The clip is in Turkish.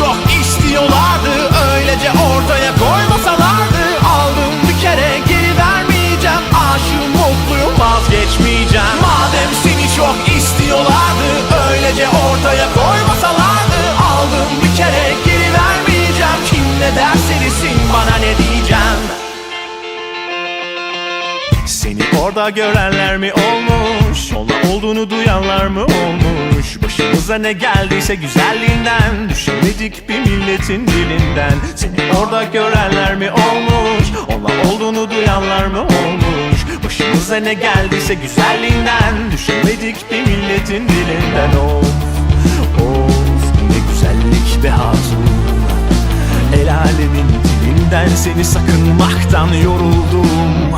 çok istiyorlardı. Öylece ortaya koymasalardı. Aldım bir kere geri vermeyeceğim. Aşığım mutluyum vazgeçmeyeceğim. Madem seni çok istiyorlardı Öylece ortaya koymasalardı. Aldım bir kere geri vermeyeceğim. Kim ne derse desin bana ne diyeceğim? Seni orada görenler mi olmuş? Ona olduğunu duyanlar mı olmuş Başımıza ne geldiyse güzelliğinden. Düşemedik bir milletin dilinden. Seni orada görenler mi olmuş? Ona olduğunu duyanlar mı olmuş? Başımıza ne geldiyse güzelliğinden. Düşemedik bir milletin dilinden. Of of ne güzellik be hatun. El alemin dilinden seni sakınmaktan yoruldum